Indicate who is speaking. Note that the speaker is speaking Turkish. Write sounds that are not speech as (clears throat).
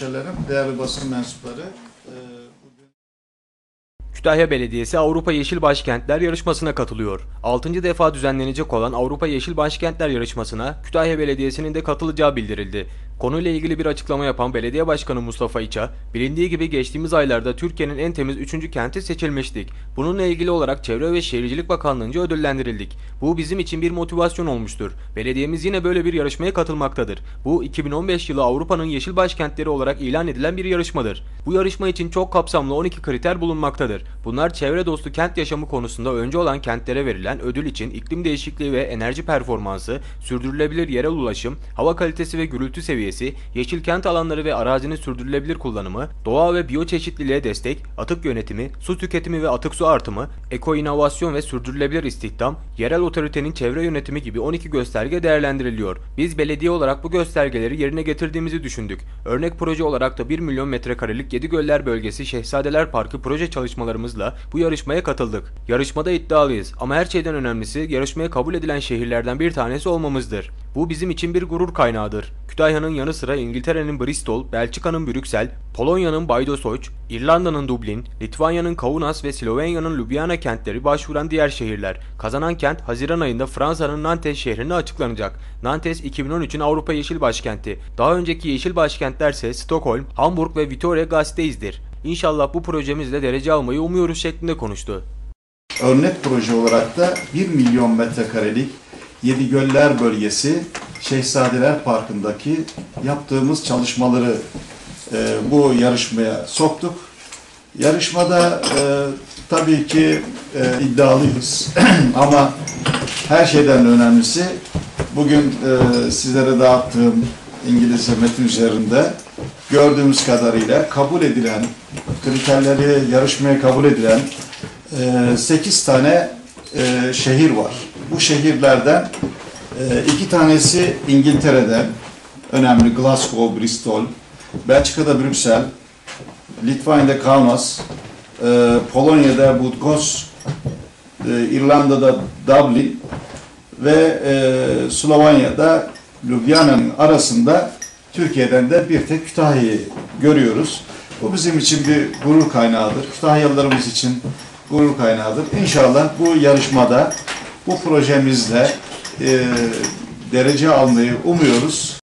Speaker 1: Hemşehrilerim, değerli basın mensupları, e,
Speaker 2: Kütahya Belediyesi Avrupa Yeşil Başkentler yarışmasına katılıyor. 6. defa düzenlenecek olan Avrupa Yeşil Başkentler yarışmasına Kütahya Belediyesi'nin de katılacağı bildirildi. Konuyla ilgili bir açıklama yapan Belediye Başkanı Mustafa İça, bilindiği gibi geçtiğimiz aylarda Türkiye'nin en temiz 3. kenti seçilmiştik. Bununla ilgili olarak Çevre ve Şehircilik Bakanlığı'nca ödüllendirildik. Bu bizim için bir motivasyon olmuştur. Belediyemiz yine böyle bir yarışmaya katılmaktadır. Bu 2015 yılı Avrupa'nın yeşil başkentleri olarak ilan edilen bir yarışmadır. Bu yarışma için çok kapsamlı 12 kriter bulunmaktadır. Bunlar çevre dostu kent yaşamı konusunda önce olan kentlere verilen ödül için iklim değişikliği ve enerji performansı, sürdürülebilir yerel ulaşım, hava kalitesi ve gürültü seviyesi, yeşil kent alanları ve arazinin sürdürülebilir kullanımı, doğa ve biyoçeşitliliğe destek, atık yönetimi, su tüketimi ve atık su artımı, eko inovasyon ve sürdürülebilir istihdam, yerel otoritenin çevre yönetimi gibi 12 gösterge değerlendiriliyor. Biz belediye olarak bu göstergeleri yerine getirdiğimizi düşündük. Örnek proje olarak da 1 milyon metrekarelik Yedigöller bölgesi Şehzadeler Parkı proje çalışmalarımızla bu yarışmaya katıldık. Yarışmada iddialıyız ama her şeyden önemlisi yarışmaya kabul edilen şehirlerden bir tanesi olmamızdır. Bu bizim için bir gurur kaynağıdır. Kütahya'nın yanı sıra İngiltere'nin Bristol, Belçika'nın Brüksel, Polonya'nın Bajdosoç, İrlanda'nın Dublin, Litvanya'nın Kaunas ve Slovenya'nın Ljubljana kentleri başvuran diğer şehirler. Kazanan kent Haziran ayında Fransa'nın Nantes şehrine açıklanacak. Nantes 2013'ün Avrupa Yeşil Başkenti. Daha önceki yeşil başkentlerse Stockholm, Hamburg ve Vittoria Gasteiz'dir. İnşallah bu projemizle derece almayı umuyoruz şeklinde konuştu.
Speaker 1: örnek proje olarak da 1 milyon metrekarelik Yedigöller bölgesi Şehzadeler Parkı'ndaki yaptığımız çalışmaları e, bu yarışmaya soktuk. Yarışmada e, tabii ki e, iddialıyız (clears throat) ama her şeyden önemlisi bugün e, sizlere dağıttığım İngilizce metin üzerinde gördüğümüz kadarıyla kabul edilen kriterleri yarışmaya kabul edilen 8 tane e, şehir var. Bu şehirlerden e, iki tanesi İngiltere'den önemli Glasgow, Bristol, Belçika'da Brüksel, Litvanya'da Kaunas, e, Polonya'da Budgos, e, İrlanda'da Dublin ve e, Slovanya'da Ljubljana'nın arasında Türkiye'den de bir tek Kütahya'yı görüyoruz. Bu bizim için bir gurur kaynağıdır. Kütahyalılarımız için gurur kaynağıdır. İnşallah bu yarışmada bu projemizle e, derece almayı umuyoruz.